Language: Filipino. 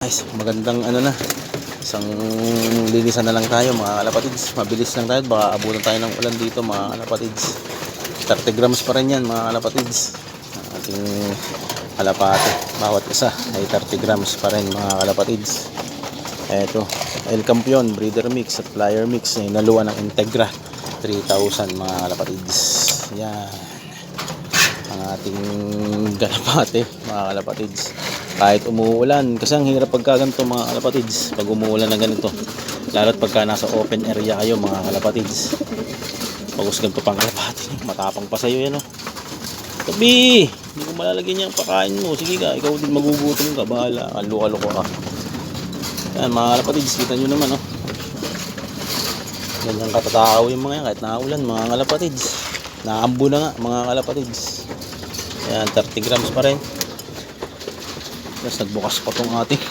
Guys, magandang ano na. Isang linisan na lang tayo mga kalapatids. Mabilis lang tayo. Baka abutan tayo ng ulan dito mga kalapatids. 30 grams pa rin yan mga kalapatids. Ating kalapate. Bawat isa ay 30 grams pa rin mga kalapatids. Eto, El Campion, breeder mix at flyer mix. Eh, naluwa ng Integra. 3,000 mga kalapatids. Yan ang ating kalapate mga kalapatids. Kahit umuulan kasi ang hirap pagka ganito mga kalapatids pag umuulan na ganito. Lalo't pagka nasa open area kayo mga kalapatids. Pag ganito pang kalapate matapang pa sa'yo yan oh. Tabi hindi ko malalagyan yung pakain mo. Sige ka ikaw din magugutom ka. Bahala kaluka-luka ka. Yan mga kalapatids kita nyo naman oh. Ganyan katatakaw yung mga yan. Kahit naulan mga kalapatids. Naambo na nga mga kalapatids Ayan, 30 grams pa rin. Tapos nagbukas pa tong ating